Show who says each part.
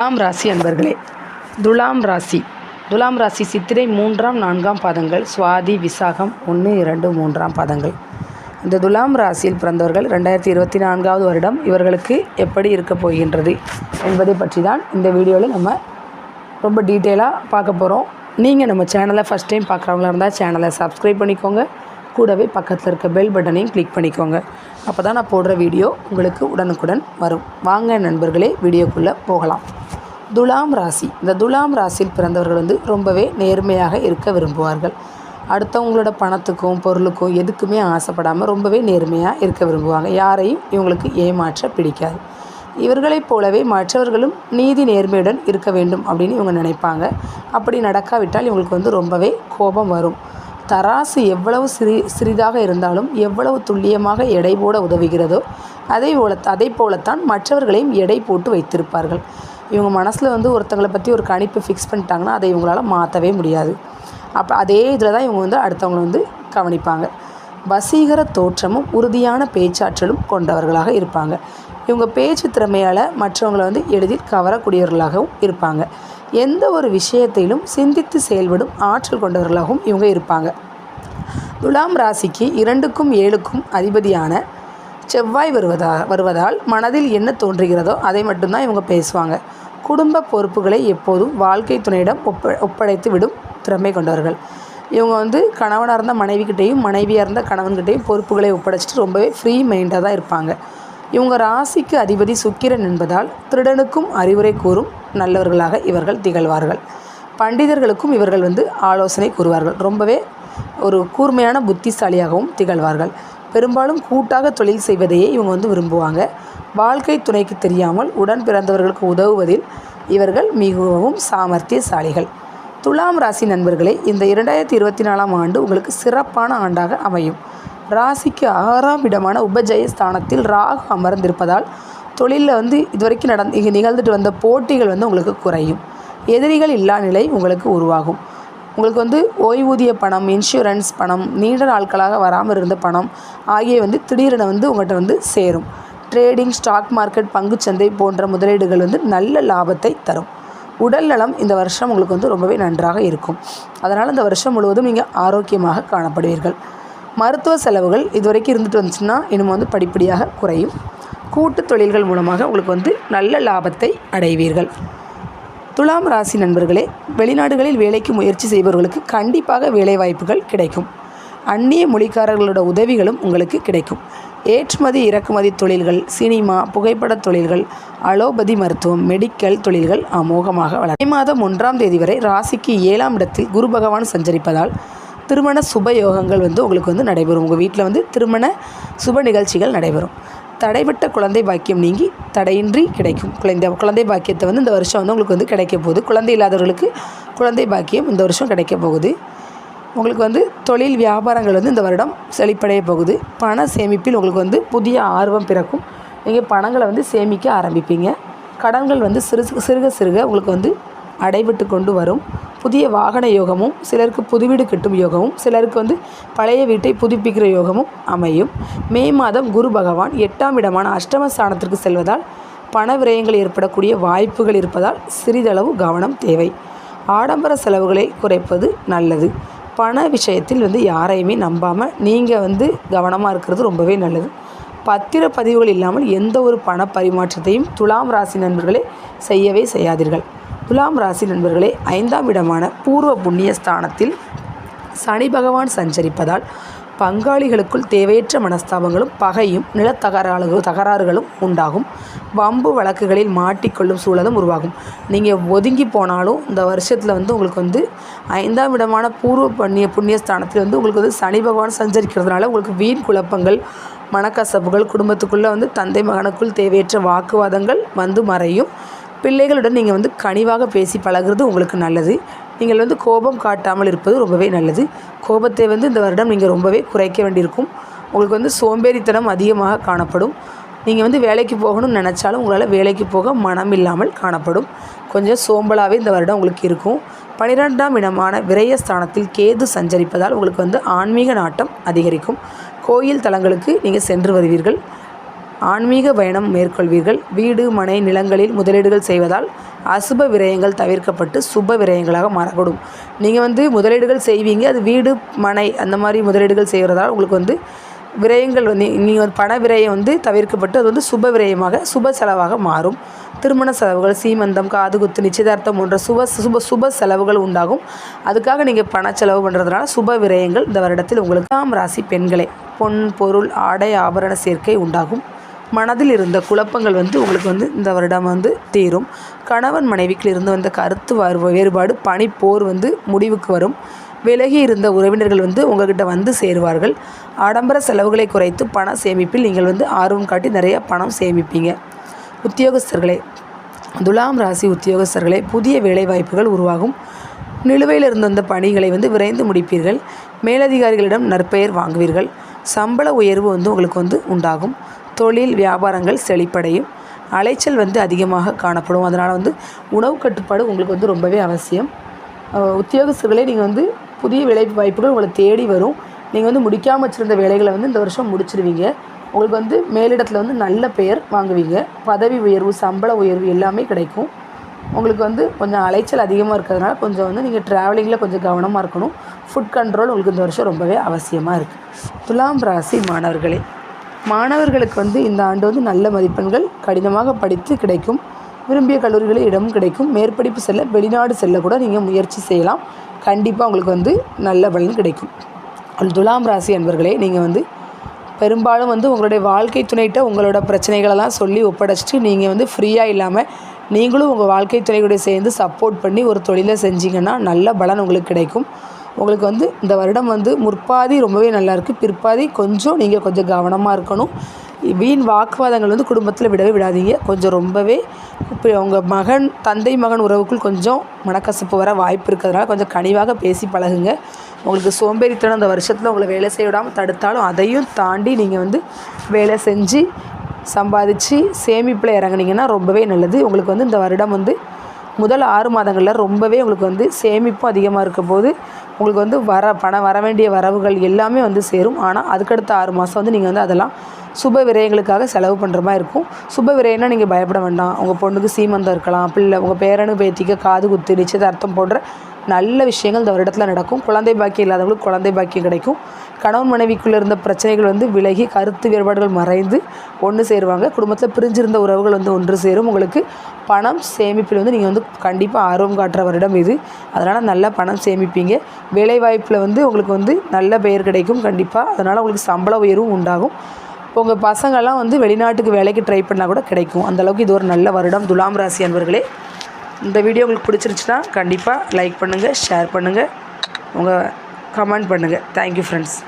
Speaker 1: துலாம் ராசி அன்பர்களே துலாம் ராசி. துலாம் ராசி சித்திரை மூன்றாம் நான்காம் பாதங்கள் சுவாதி விசாகம் ஒன்று இரண்டு மூன்றாம் பாதங்கள். இந்த துலாம் ராசியில் பிறந்தவர்கள் ரெண்டாயிரத்தி இருபத்தி நான்காவது வருடம் இவர்களுக்கு எப்படி இருக்கப் போகின்றது என்பதை பற்றி தான் இந்த வீடியோவில் நம்ம ரொம்ப டீட்டெயிலாக பார்க்க போகிறோம் நீங்கள் நம்ம சேனலை ஃபஸ்ட் டைம் பார்க்குறவங்களா இருந்தால் சேனலை சப்ஸ்கிரைப் பண்ணிக்கோங்க. கூடவே பக்கத்தில் இருக்க பெல் பட்டனையும் கிளிக் பண்ணிக்கோங்க. அப்போ தான் நான் போடுற வீடியோ உங்களுக்கு உடனுக்குடன் வரும். வாங்க நண்பர்களே வீடியோக்குள்ளே போகலாம். துலாம் ராசி. இந்த துலாம் ராசியில் பிறந்தவர்கள் வந்து ரொம்பவே நேர்மையாக இருக்க விரும்புவார்கள். அடுத்தவங்களோட பணத்துக்கும் பொருளுக்கும் எதுக்குமே ஆசைப்படாமல் ரொம்பவே நேர்மையாக இருக்க விரும்புவாங்க. யாரையும் இவங்களுக்கு ஏமாற்ற பிடிக்காது. இவர்களைப் போலவே மற்றவர்களும் நீதி நேர்மையுடன் இருக்க வேண்டும் அப்படின்னு இவங்க நினைப்பாங்க. அப்படி நடக்காவிட்டால் இவங்களுக்கு வந்து ரொம்பவே கோபம் வரும். தராசு எவ்வளவு சிறி சிறிதாக இருந்தாலும் எவ்வளவு துல்லியமாக எடை போட உதவுகிறதோ அதே போல அதை போலத்தான் மற்றவர்களையும் எடை போட்டு வைத்திருப்பார்கள். இவங்க மனசில் வந்து ஒருத்தங்களை பற்றி ஒரு கணிப்பு ஃபிக்ஸ் பண்ணிட்டாங்கன்னா அதை இவங்களால் மாற்றவே முடியாது. அப்போ அதே இதில் தான் இவங்க வந்து அடுத்தவங்களை வந்து கவனிப்பாங்க. வசீகர தோற்றமும் உறுதியான பேச்சாற்றலும் கொண்டவர்களாக இருப்பாங்க. இவங்க பேச்சு திறமையால் மற்றவங்களை வந்து எளிதில் கவரக்கூடியவர்களாகவும் இருப்பாங்க. எந்த ஒரு விஷயத்திலும் சிந்தித்து செயல்படும் ஆற்றல் கொண்டவர்களாகவும் இவங்க இருப்பாங்க. துலாம் ராசிக்கு இரண்டுக்கும் ஏழுக்கும் அதிபதியான செவ்வாய் வருவதா வருவதால் மனதில் என்ன தோன்றுகிறதோ அதை மட்டும்தான் இவங்க பேசுவாங்க. குடும்ப பொறுப்புகளை எப்போதும் வாழ்க்கை துணையிடம் ஒப்ப ஒப்படைத்து விடும் திறமை கொண்டவர்கள். இவங்க வந்து கணவனாக இருந்த மனைவிக்கிட்டேயும் மனைவியாக இருந்த கணவன்கிட்டையும் பொறுப்புகளை ஒப்படைச்சிட்டு ரொம்பவே ஃப்ரீ மைண்டாக தான் இருப்பாங்க. இவங்க ராசிக்கு அதிபதி சுக்கிரன் என்பதால் திருடனுக்கும் அறிவுரை கூறும் நல்லவர்களாக இவர்கள் திகழ்வார்கள். பண்டிதர்களுக்கும் இவர்கள் வந்து ஆலோசனை கூறுவார்கள். ரொம்பவே ஒரு கூர்மையான புத்திசாலியாகவும் திகழ்வார்கள். பெரும்பாலும் கூட்டாக தொழில் செய்வதையே இவங்க வந்து விரும்புவாங்க. வாழ்க்கை துணைக்கு தெரியாமல் உடன் பிறந்தவர்களுக்கு உதவுவதில் இவர்கள் மிகவும் சாமர்த்தியசாலிகள். துலாம் ராசி நண்பர்களே இந்த இரண்டாயிரத்தி இருபத்தி நாலாம் ஆண்டு உங்களுக்கு சிறப்பான ஆண்டாக அமையும். ராசிக்கு ஆறாம் இடமான உபஜய ஸ்தானத்தில் ராகு அமர்ந்திருப்பதால் தொழிலில் வந்து இதுவரைக்கும் நடந்து இங்கே நிகழ்ந்துட்டு வந்த போட்டிகள் வந்து உங்களுக்கு குறையும். எதிரிகள் இல்லா நிலை உங்களுக்கு உருவாகும். உங்களுக்கு வந்து ஓய்வூதிய பணம் இன்சூரன்ஸ் பணம் நீண்ட நாட்களாக வராமல் இருந்த பணம் ஆகிய வந்து திடீரென வந்து உங்கள்கிட்ட வந்து சேரும். ட்ரேடிங் ஸ்டாக் மார்க்கெட் பங்குச்சந்தை போன்ற முதலீடுகள் வந்து நல்ல லாபத்தை தரும். உடல் நலம் இந்த வருஷம் உங்களுக்கு வந்து ரொம்பவே நன்றாக இருக்கும். அதனால் இந்த வருஷம் முழுவதும் நீங்கள் ஆரோக்கியமாக காணப்படுவீர்கள். மருத்துவ செலவுகள் இதுவரைக்கும் இருந்துட்டு வந்துச்சுன்னா இனிமேல் வந்து படிப்படியாக குறையும். கூட்டு தொழில்கள் மூலமாக உங்களுக்கு வந்து நல்ல லாபத்தை அடைவீர்கள். துலாம் ராசி நண்பர்களே வெளிநாடுகளில் வேலைக்கு முயற்சி செய்பவர்களுக்கு கண்டிப்பாக வேலைவாய்ப்புகள் கிடைக்கும். அந்நிய மொழிக்காரர்களோட உதவிகளும் உங்களுக்கு கிடைக்கும். ஏற்றுமதி இறக்குமதி தொழில்கள் சினிமா புகைப்படத் தொழில்கள் அலோபதி மருத்துவம் மெடிக்கல் தொழில்கள் அமோகமாக வளரும். மே மாதம் ஒன்றாம் தேதி வரை ராசிக்கு ஏழாம் இடத்தில் குரு பகவான் சஞ்சரிப்பதால் திருமண சுப யோகங்கள் வந்து உங்களுக்கு வந்து நடைபெறும். உங்கள் வீட்டில் வந்து திருமண சுப நிகழ்ச்சிகள் நடைபெறும். தடைபட்ட குழந்தை பாக்கியம் நீங்கி தடையின்றி கிடைக்கும். குழந்தை குழந்தை பாக்கியத்தை வந்து இந்த வருஷம் வந்து உங்களுக்கு வந்து கிடைக்க போகுது. குழந்தை இல்லாதவர்களுக்கு குழந்தை பாக்கியம் இந்த வருஷம் கிடைக்க போகுது. உங்களுக்கு வந்து தொழில் வியாபாரங்கள் வந்து இந்த வருடம் செழிப்படைய போகுது. பண சேமிப்பில் உங்களுக்கு வந்து புதிய ஆர்வம் பிறக்கும். நீங்கள் பணங்களை வந்து சேமிக்க ஆரம்பிப்பீங்க. கடன்கள் வந்து சிறு சிறுக சிறுக உங்களுக்கு வந்து அடைபட்டு கொண்டு வரும். புதிய வாகன யோகமும் சிலருக்கு புது வீடு கட்டும் யோகமும் சிலருக்கு வந்து பழைய வீட்டை புதுப்பிக்கிற யோகமும் அமையும். மே மாதம் குரு பகவான் எட்டாம் இடமான அஷ்டம ஸ்தானத்திற்கு செல்வதால் பண விரயங்கள் ஏற்படக்கூடிய வாய்ப்புகள் இருப்பதால் சிறிதளவு கவனம் தேவை. ஆடம்பர செலவுகளை குறைப்பது நல்லது. பண விஷயத்தில் வந்து யாரையுமே நம்பாமல் நீங்கள் வந்து கவனமாக இருக்கிறது ரொம்பவே நல்லது. பத்திர பதிவுகள் இல்லாமல் எந்த ஒரு பண பரிமாற்றத்தையும் துலாம் ராசி நண்பர்களே செய்யவே செய்யாதீர்கள். துலாம் ராசி நண்பர்களே ஐந்தாம் இடமான பூர்வ புண்ணிய ஸ்தானத்தில் சனி பகவான் சஞ்சரிப்பதால் பங்காளிகளுக்குள் தேவையற்ற மனஸ்தாபங்களும் பகையும் நிலத்தகராறுகளும் தகராறுகளும் உண்டாகும். வம்பு வழக்குகளில் மாட்டிக்கொள்ளும் சூழலும் உருவாகும். நீங்கள் ஒதுங்கி போனாலும் இந்த வருஷத்தில் வந்து உங்களுக்கு வந்து ஐந்தாம் இடமான பூர்வ புண்ணிய புண்ணியஸ்தானத்தில் வந்து உங்களுக்கு வந்து சனி பகவான் சஞ்சரிக்கிறதுனால உங்களுக்கு வீண் குழப்பங்கள் மனக்கசப்புகள் குடும்பத்துக்குள்ளே வந்து தந்தை மகனுக்குள் தேவையற்ற வாக்குவாதங்கள் வந்து மறையும். பிள்ளைகளுடன் நீங்கள் வந்து கனிவாக பேசி பழகுறது உங்களுக்கு நல்லது. நீங்கள் வந்து கோபம் காட்டாமல் இருப்பது ரொம்பவே நல்லது. கோபத்தை வந்து இந்த வருடம் நீங்கள் ரொம்பவே குறைக்க வேண்டியிருக்கும். உங்களுக்கு வந்து சோம்பேறித்தனம் அதிகமாக காணப்படும். நீங்கள் வந்து வேலைக்கு போகணும்னு நினச்சாலும் உங்களால் வேலைக்கு போக மனம் இல்லாமல் காணப்படும். கொஞ்சம் சோம்பலாகவே இந்த வருடம் உங்களுக்கு இருக்கும். பனிரெண்டாம் இடமான விரயஸ்தானத்தில் கேது சஞ்சரிப்பதால் உங்களுக்கு வந்து ஆன்மீக நாட்டம் அதிகரிக்கும். கோயில் தலங்களுக்கு நீங்கள் சென்று வருவீர்கள். ஆன்மீக பயணம் மேற்கொள்வீர்கள். வீடு மனை நிலங்களில் முதலீடுகள் செய்வதால் அசுப விரயங்கள் தவிர்க்கப்பட்டு சுப விரயங்களாக மாறக்கூடும். நீங்கள் வந்து முதலீடுகள் செய்வீங்க. அது வீடு மனை அந்த மாதிரி முதலீடுகள் செய்கிறதால் உங்களுக்கு வந்து விரயங்கள் வந்து நீங்கள் வந்து பண விரயம் வந்து தவிர்க்கப்பட்டு அது வந்து சுப விரயமாக சுப செலவாக மாறும். திருமண செலவுகள் சீமந்தம் காதுகுத்து நிச்சயதார்த்தம் போன்ற சுப சுப சுப செலவுகள் உண்டாகும். அதுக்காக நீங்கள் பண செலவு பண்ணுறதுனால சுப விரயங்கள் இந்த வருடத்தில் உங்களுக்கு ஆம் ராசி பெண்களே பொன் பொருள் ஆடை ஆபரண சேர்க்கை உண்டாகும். மனதில் இருந்த குழப்பங்கள் வந்து உங்களுக்கு வந்து இந்த வருடம் வந்து தீரும். கணவன் மனைவிக்கில் இருந்து வந்த கருத்து வேறுபாடு பணி போர் வந்து முடிவுக்கு வரும். விலகி இருந்த உறவினர்கள் வந்து உங்ககிட்ட வந்து சேருவார்கள். ஆடம்பர செலவுகளை குறைத்து பண சேமிப்பில் நீங்கள் வந்து ஆர்வம் காட்டி நிறைய பணம் சேமிப்பீங்க. உத்தியோகஸ்தர்களே துலாம் ராசி உத்தியோகஸ்தர்களே புதிய வேலைவாய்ப்புகள் உருவாகும். நிலுவையில் இருந்த அந்த பணிகளை வந்து விரைந்து முடிப்பீர்கள். மேலதிகாரிகளிடம் நற்பெயர் வாங்குவீர்கள். சம்பள உயர்வு வந்து உங்களுக்கு வந்து உண்டாகும். தொழில் வியாபாரங்கள் செழிப்படையும். அலைச்சல் வந்து அதிகமாக காணப்படும். அதனால் வந்து உணவு கட்டுப்பாடு உங்களுக்கு வந்து ரொம்பவே அவசியம். உத்தியோகஸ்தர்களே நீங்கள் வந்து புதிய வேலை வாய்ப்புகள் உங்களை தேடி வரும். நீங்கள் வந்து முடிக்காமல் வச்சுருந்த வேலைகளை வந்து இந்த வருஷம் முடிச்சிடுவீங்க உங்களுக்கு வந்து மேலிடத்தில் வந்து நல்ல பெயர் வாங்குவீங்க. பதவி உயர்வு சம்பள உயர்வு எல்லாமே கிடைக்கும். உங்களுக்கு வந்து கொஞ்சம் அலைச்சல் அதிகமாக இருக்கிறதுனால கொஞ்சம் வந்து நீங்கள் ட்ராவலிங்கில் கொஞ்சம் கவனமாக இருக்கணும். ஃபுட் கண்ட்ரோல் உங்களுக்கு இந்த வருஷம் ரொம்பவே அவசியமாக இருக்குது துலாம் ராசி மாணவர்களே மாணவர்களுக்கு வந்து இந்த ஆண்டு வந்து நல்ல மதிப்பெண்கள் கடினமாக படித்து கிடைக்கும். விரும்பிய கல்லூரிகளில் இடமும் கிடைக்கும். மேற்படிப்பு செல்ல வெளிநாடு செல்ல கூட நீங்கள் முயற்சி செய்யலாம். கண்டிப்பாக உங்களுக்கு வந்து நல்ல பலன் கிடைக்கும். துலாம் ராசி அன்பர்களே நீங்கள் வந்து பெரும்பாலும் வந்து உங்களுடைய வாழ்க்கை துணைகிட்ட உங்களோட பிரச்சனைகளெல்லாம் சொல்லி ஒப்படைச்சிட்டு நீங்கள் வந்து ஃப்ரீயாக இல்லாமல் நீங்களும் உங்கள் வாழ்க்கை துணையோட சேர்ந்து சப்போர்ட் பண்ணி ஒரு தொழிலை செஞ்சீங்கன்னா நல்ல பலன் உங்களுக்கு கிடைக்கும். உங்களுக்கு வந்து இந்த வருடம் வந்து முற்பாதி ரொம்பவே நல்லாயிருக்கு பிற்பாதி கொஞ்சம் நீங்கள் கொஞ்சம் கவனமாக இருக்கணும். வீண் வாக்குவாதங்கள் வந்து குடும்பத்தில் விடவே விடாதீங்க. கொஞ்சம் ரொம்பவே இப்போ உங்கள் மகன் தந்தை மகன் உறவுக்குள் கொஞ்சம் மனக்கசப்பு வர வாய்ப்பு இருக்கிறதுனால கொஞ்சம் கனிவாக பேசி பழகுங்க. உங்களுக்கு சோம்பேறித்தனம் அந்த வருஷத்தில் உங்களை வேலை செய்ய விடாமல் தடுத்தாலும் அதையும் தாண்டி நீங்கள் வந்து வேலை செஞ்சு சம்பாதிச்சு சேமிப்பில் இறங்குனீங்கன்னா ரொம்பவே நல்லது. உங்களுக்கு வந்து இந்த வருடம் வந்து முதல் ஆறு மாதங்களில் ரொம்பவே உங்களுக்கு வந்து சேமிப்பும் அதிகமாக இருக்க போது உங்களுக்கு வந்து வர பணம் வர வேண்டிய வரவுகள் எல்லாமே வந்து சேரும். ஆனால் அதுக்கடுத்த ஆறு மாதம் வந்து நீங்கள் வந்து அதெல்லாம் சுப விரயங்களுக்காக செலவு பண்ணுற மாதிரி இருக்கும். சுப விரயம்னா நீங்கள் பயப்பட வேண்டாம். உங்கள் பொண்ணுக்கு சீமந்தம் இருக்கலாம். பிள்ளை உங்கள் பேரனு பேத்திக்கு காது குத்து நிச்சயதார்த்தம் போன்ற நல்ல விஷயங்கள் இந்த வருடத்தில் நடக்கும். குழந்தை பாக்கியம் இல்லாதவங்களுக்கு குழந்தை பாக்கியம் கிடைக்கும். கணவன் மனைவிக்குள்ளே இருந்த பிரச்சனைகள் வந்து விலகி கருத்து வேறுபாடுகள் மறைந்து ஒன்று சேருவாங்க. குடும்பத்தில் பிரிஞ்சிருந்த உறவுகள் வந்து ஒன்று சேரும். உங்களுக்கு பணம் சேமிப்பில் வந்து நீங்கள் வந்து கண்டிப்பாக ஆர்வம் காட்டுற வருடம் இது. அதனால் நல்லா பணம் சேமிப்பீங்க. வேலைவாய்ப்பில் வந்து உங்களுக்கு வந்து நல்ல பெயர் கிடைக்கும் கண்டிப்பாக அதனால் உங்களுக்கு சம்பள உயர்வும் உண்டாகும். இப்போ உங்கள் பசங்கள்லாம் வந்து வெளிநாட்டுக்கு வேலைக்கு ட்ரை பண்ணால் கூட கிடைக்கும். அந்தளவுக்கு இது ஒரு நல்ல வருடம். துலாம் ராசி அன்பர்களே இந்த வீடியோ உங்களுக்கு பிடிச்சிருந்துச்சுன்னா கண்டிப்பாக லைக் பண்ணுங்கள் ஷேர் பண்ணுங்கள் உங்கள் கமெண்ட் பண்ணுங்கள் தேங்க்யூ ஃப்ரெண்ட்ஸ்